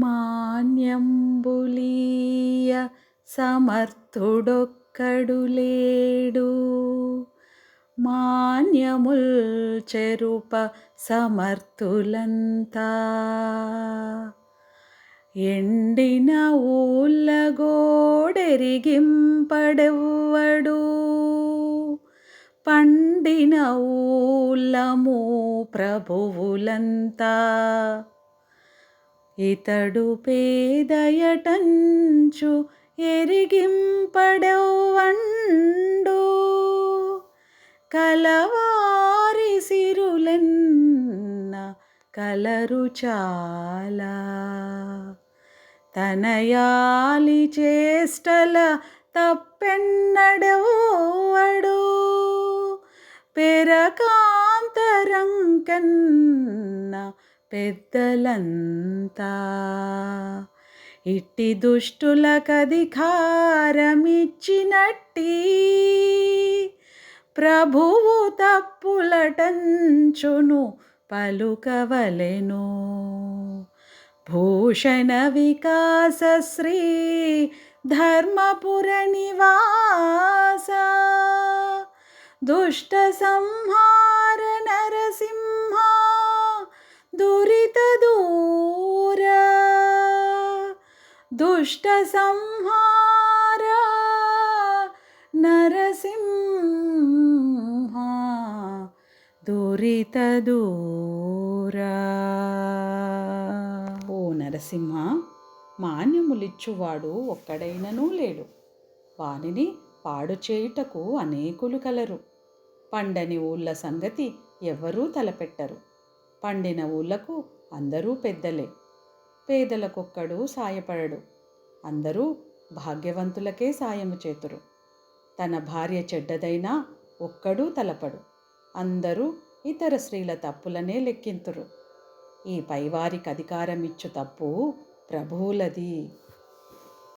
మాన్యంబులీయ సమర్థుడొక్కడు లేడు. మాన్యముల్ చెరుప సమర్థులంతా. ఎండిన ఊళ్ళగోడెరిగింపడెవ్వడు పండిన ఊళ్ళము ప్రభువులంతా. ఇతడు పేదయటంచు ఎరిగింపడవండు కలవారి సిరులెన్న కలరు చాలా. తనయాలి చేష్టల తప్పెన్నడెవ్వడు. పెరకాంతరంకన్న పెద్దలంతా ఇట్టి దుష్టులకధికారమిచ్చినట్టి ప్రభువు తప్పులటంచును పలుకవలెను. భూషణ వికాస శ్రీ ధర్మపుర నివాస దుష్ట సంహార నరసింహ దుష్ట సంహార నరసింహ దురిత దూర. ఓ నరసింహ మాన్యములిచ్చువాడు ఒక్కడైననూ లేడు. వానిని పాడు చేయుటకు అనేకులు కలరు. పండని ఊళ్ళ సంగతి ఎవరూ తలపెట్టరు. పండిన ఊళ్ళకు అందరూ పెద్దలే. పేదలకొక్కడు సాయపడడు. అందరూ భాగ్యవంతులకే సాయము చేతురు. తన భార్య చెడ్డదైనా ఒక్కడూ తలపడు. అందరూ ఇతర స్త్రీల తప్పులనే లెక్కింతురు. ఈ పైవారికి అధికారమిచ్చు తప్పు ప్రభువులది.